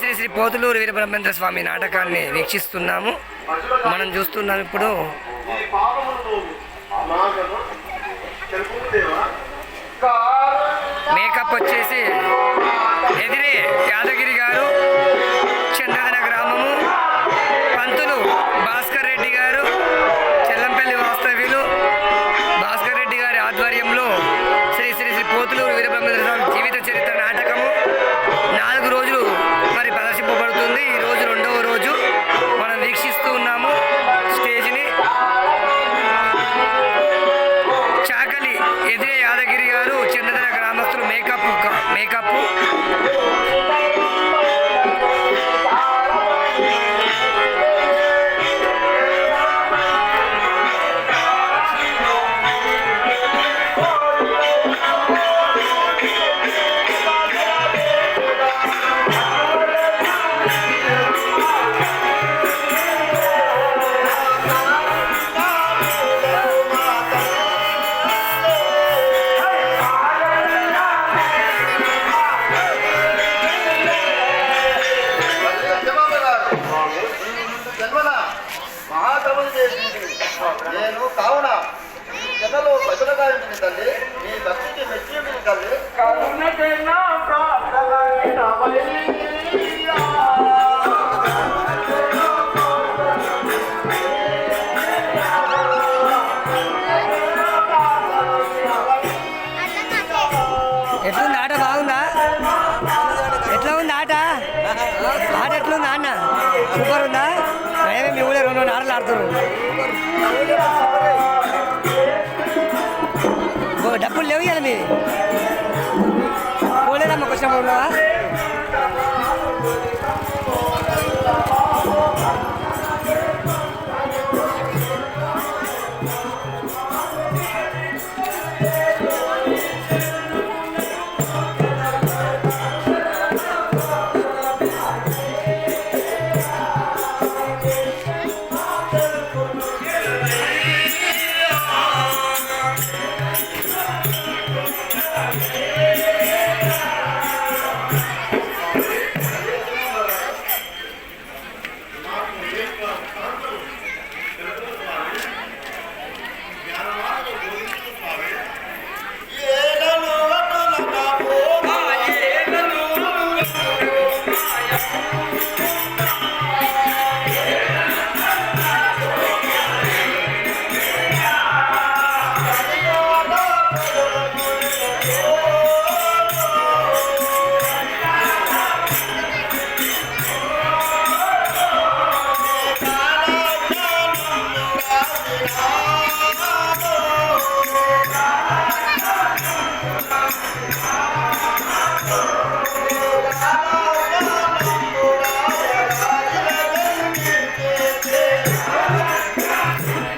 శ్రీ శ్రీ పోతులూరు వీరబ్రహ్మేంద్ర స్వామి నాటకాన్ని వీక్షిస్తున్నాము. మనం చూస్తున్నాం ఇప్పుడు మేకప్ నేను కావున ఈ జన్మలో ప్రజలుగా ఉంటుంది తల్లి మీ భక్తికి మెచ్చి ఉంటుంది తల్లి. ఎట్లుంది ఆట? బాగుందా? ఎట్లా ఉంది ఆట? ఆట ఎట్లుంది అన్న? సూపర్ ఉందా? ఊళ్ళేరు నీ ఊళ్ళేరు నువ్వు ఆటలు ఆడుతున్నారు డబ్బులు లేవు కదా మీది పోలేదమ్మ కృష్ణమ్మ ఉన్నావా